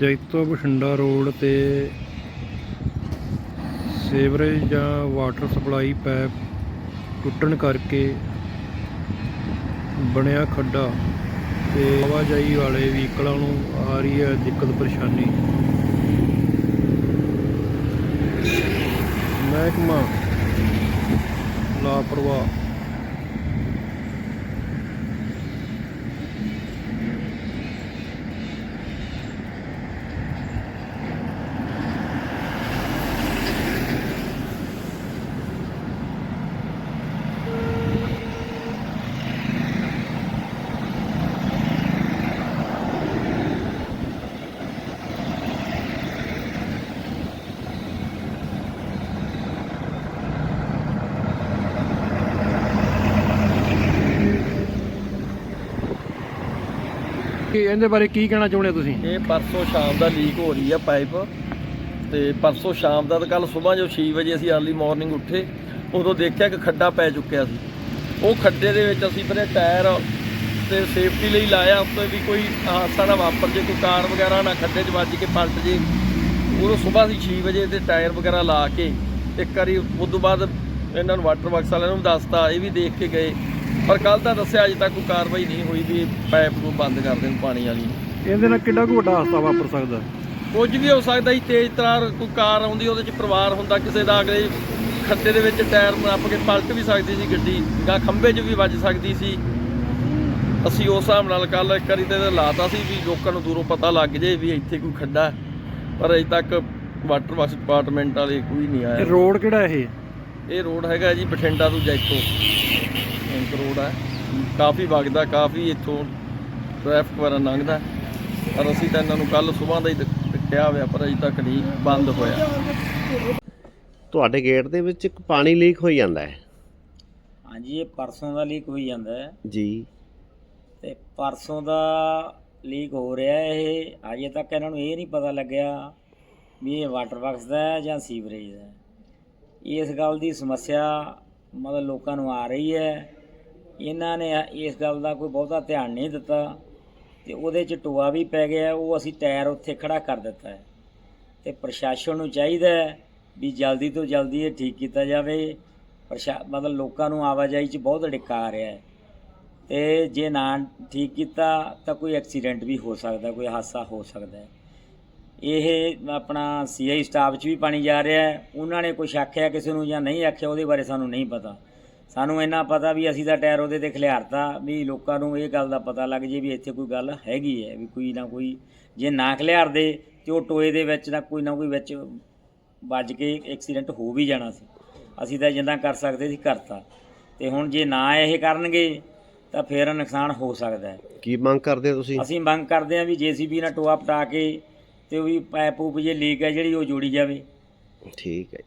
Jaito Bathinda road ਤੇ ਸੇਵਰੇਜ ਜਾਂ water supply pipe ਟੁੱਟਣ ਕਰਕੇ ਬਣਿਆ ਖੱਡਾ ਤੇ ਆਵਾਜਾਈ ਵਾਲੇ ਵਹੀਕਲਾਂ ਨੂੰ ਆ ਰਹੀ ਹੈ ਦਿੱਕਤ ਪਰੇਸ਼ਾਨੀ। ਮਹਿਕਮਾ ਲਾਪਰਵਾਹ ਕੀ ਇਹਦੇ ਬਾਰੇ ਕੀ ਕਹਿਣਾ ਚਾਹੁੰਦੇ ਹੋ ਤੁਸੀਂ? ਇਹ ਪਰਸੋਂ ਸ਼ਾਮ ਦਾ ਲੀਕ ਹੋ ਰਹੀ ਆ ਪਾਈਪ ਤੇ ਪਰਸੋਂ ਸ਼ਾਮ ਦਾ ਤਾਂ ਕੱਲ ਸਵੇਰ ਜੋ 6 ਵਜੇ ਅਸੀਂ ਅਰਲੀ ਮਾਰਨਿੰਗ ਉੱਠੇ, ਉਦੋਂ ਦੇਖਿਆ ਕਿ ਖੱਡਾ ਪੈ ਚੁੱਕਿਆ ਸੀ। ਉਹ ਖੱਡੇ ਦੇ ਵਿੱਚ ਅਸੀਂ ਪਹਿਲੇ ਟਾਇਰ ਤੇ ਸੇਫਟੀ ਲਈ ਲਾਇਆ, ਉੱਤੇ ਵੀ ਕੋਈ ਹਾਦਸਾ ਨਾ ਵਾਪਰ ਜੇ, ਕੋਈ ਕਾਰ ਵਗੈਰਾ ਨਾ ਖੱਡੇ 'ਚ ਵੱਜ ਕੇ ਪਲਟ ਜੇ। ਉਦੋਂ ਸਵੇਰ ਅਸੀਂ 6 ਵਜੇ ਤੇ ਟਾਇਰ ਵਗੈਰਾ ਲਾ ਕੇ, ਇੱਕ ਵਾਰੀ ਉਸ ਤੋਂ ਬਾਅਦ ਇਹਨਾਂ ਨੂੰ ਵਾਟਰ ਬਾਕਸ ਵਾਲਿਆਂ ਨੂੰ ਵੀ ਦੱਸਤਾ, ਇਹ ਵੀ ਦੇਖ ਕੇ ਗਏ। ਪਰ ਕੱਲ ਤਾਂ ਦੱਸਿਆ ਅਜੇ ਤੱਕ ਕੋਈ ਕਾਰਵਾਈ ਨਹੀਂ ਹੋਈ ਵੀ ਪਾਈਪ ਨੂੰ ਬੰਦ ਕਰ ਦੇਣ ਪਾਣੀ ਵਾਲੀ। ਨੂੰ ਇਹਦੇ ਨਾਲ ਕਿੱਡਾ ਕੁ ਵੱਡਾ ਹਾਦਸਾ ਵਾਪਰ ਸਕਦਾ? ਕੁਝ ਵੀ ਹੋ ਸਕਦਾ ਜੀ ਤੇਜ਼ ਤਰਾਰ ਕੋਈ ਕਾਰ ਆਉਂਦੀ ਉਹਦੇ 'ਚ ਪਰਿਵਾਰ ਹੁੰਦਾ ਕਿਸੇ ਦਾ ਅਗਲੇ ਖੱਡੇ ਦੇ ਵਿੱਚ ਟਾਇਰ ਨੱਪ ਕੇ ਪਲਟ ਵੀ ਸਕਦੀ ਸੀ ਗੱਡੀ ਜਾਂ ਖੰਭੇ 'ਚ ਵੀ ਵੱਜ ਸਕਦੀ ਸੀ। ਅਸੀਂ ਉਸ ਹਿਸਾਬ ਨਾਲ ਕੱਲ ਇੱਕ ਵਾਰੀ ਤੇ ਲਾਤਾ ਸੀ ਵੀ ਲੋਕਾਂ ਨੂੰ ਦੂਰੋਂ ਪਤਾ ਲੱਗ ਜੇ ਵੀ ਇੱਥੇ ਕੋਈ ਖੱਡਾ ਹੈ। ਪਰ ਅਜੇ ਤੱਕ ਵਾਟਰ ਵਰਕਸ ਡਿਪਾਰਟਮੈਂਟ ਵਾਲੇ ਕੋਈ ਨਹੀਂ ਇਹ ਆਇਆ ਰੋਡ ਕਿਹੜਾ ਇਹ? ਇਹ ਰੋਡ ਹੈਗਾ ਜੀ ਬਠਿੰਡਾ ਤੋਂ ਜੈਤੋ। ਲਿੰਕ ਰੋਡ ਹੈ ਕਾਫੀ ਵਗਦਾ ਕਾਫੀ ਇੱਥੋਂ ਟ੍ਰੈਫਿਕ ਵਗੈਰਾ ਲੰਘਦਾ। ਪਰ ਅਸੀਂ ਤਾਂ ਇਹਨਾਂ ਨੂੰ ਕੱਲ ਸਵੇਰ ਦਾ ਹੀ ਕਿਹਾ ਹੋਇਆ ਪਰ ਅਜੇ ਤੱਕ ਨਹੀਂ ਬੰਦ ਹੋਇਆ। ਤੁਹਾਡੇ ਗੇਟ ਦੇ ਵਿੱਚ ਇੱਕ ਪਾਣੀ ਲੀਕ ਹੋਈ ਜਾਂਦਾ ਹੈ। ਹਾਂਜੀ ਇਹ ਪਰਸੋਂ ਦਾ ਲੀਕ ਹੋਈ ਜਾਂਦਾ ਹੈ। ਜੀ। ਤੇ ਪਰਸੋਂ ਦਾ ਲੀਕ ਹੋ ਰਿਹਾ ਹੈ ਇਹ। ਅਜੇ ਤੱਕ ਇਹਨਾਂ ਨੂੰ ਇਹ ਨਹੀਂ ਪਤਾ ਲੱਗਿਆ ਵੀ ਇਹ ਵਾਟਰ ਵਰਕਸ ਦਾ ਹੈ ਜਾਂ ਸੀਵਰੇਜ ਦਾ ਇਸ ਗੱਲ ਦੀ ਸਮੱਸਿਆ ਮਤਲਬ ਲੋਕਾਂ ਨੂੰ ਆ ਰਹੀ ਹੈ। ਇਹਨਾਂ ਨੇ ਇਸ ਗੱਲ ਦਾ ਕੋਈ ਬਹੁਤਾ ਧਿਆਨ ਨਹੀਂ ਦਿੱਤਾ ਤੇ ਉਹਦੇ 'ਚ ਟੋਆ ਵੀ ਪੈ ਗਿਆ, ਉਹ ਅਸੀਂ ਟਾਇਰ ਉੱਥੇ ਖੜਾ ਕਰ ਦਿੱਤਾ ਹੈ। ਤੇ ਪ੍ਰਸ਼ਾਸਨ ਨੂੰ ਚਾਹੀਦਾ ਹੈ ਵੀ ਜਲਦੀ ਤੋਂ ਜਲਦੀ ਇਹ ਠੀਕ ਕੀਤਾ ਜਾਵੇ। ਪ੍ਰਸ਼ਾ, ਮਤਲਬ ਲੋਕਾਂ ਨੂੰ ਆਵਾਜਾਈ 'ਚ ਬਹੁਤ ਅੜਿੱਕਾ ਆ ਰਿਹਾ ਹੈ। ਤੇ ਜੇ ਨਾ ਠੀਕ ਕੀਤਾ ਤਾਂ ਕੋਈ ਐਕਸੀਡੈਂਟ ਵੀ ਹੋ ਸਕਦਾ, ਕੋਈ ਹਾਦਸਾ ਹੋ ਸਕਦਾ ਹੈ। ਇਹ ਆਪਣਾ ਸੀਆਈ ਸਟਾਫ 'ਚ ਵੀ ਪਾਣੀ ਜਾ ਰਿਹਾ ਹੈ। ਉਹਨਾਂ ਨੇ ਕੁਝ ਆਖਿਆ, ਕਿਸੇ ਨੂੰ ਜਾਂ ਨਹੀਂ ਆਖਿਆ, ਉਹਦੇ ਬਾਰੇ ਸਾਨੂੰ ਨਹੀਂ ਪਤਾ। ਸਾਨੂੰ ਇੰਨਾ ਪਤਾ ਵੀ ਅਸੀਂ ਤਾਂ ਟਾਇਰ ਉਹਦੇ ਤੇ ਖਿਲਾਰਤਾ ਵੀ ਲੋਕਾਂ ਨੂੰ ਇਹ ਗੱਲ ਦਾ ਪਤਾ ਲੱਗ ਜੇ ਵੀ ਇੱਥੇ ਕੋਈ ਗੱਲ ਹੈਗੀ ਹੈ ਵੀ ਕੋਈ ਨਾ ਕੋਈ ਜੇ ਨਾ ਖਿਲਾਰਦੇ ਤੇ ਉਹ ਟੋਏ ਦੇ ਵਿੱਚ ਨਾ ਕੋਈ ਨਾ ਕੋਈ ਵਿੱਚ ਵੱਜ ਕੇ ਐਕਸੀਡੈਂਟ ਹੋ ਵੀ ਜਾਣਾ ਸੀ। ਅਸੀਂ ਤਾਂ ਜਿੰਨਾ ਕਰ ਸਕਦੇ ਸੀ ਕਰਤਾ। ਤੇ ਹੁਣ ਜੇ ਨਾ ਇਹ ਕਰਨਗੇ ਤਾਂ ਫਿਰ ਨੁਕਸਾਨ ਹੋ ਸਕਦਾ ਹੈ। ਕੀ ਮੰਗ ਕਰਦੇ ਹੋ ਤੁਸੀਂ? ਅਸੀਂ ਮੰਗ ਕਰਦੇ ਹਾਂ ਵੀ ਜੀਸੀਬੀ ਨਾਲ ਟੋਆ ਪਟਾ ਕੇ ਤੇ ਉਹ ਵੀ ਪਾਈਪ ਪੂਪ ਜੇ ਲੀਕ ਹੈ ਜਿਹੜੀ ਉਹ ਜੋੜੀ ਜਾਵੇ। ਠੀਕ ਹੈ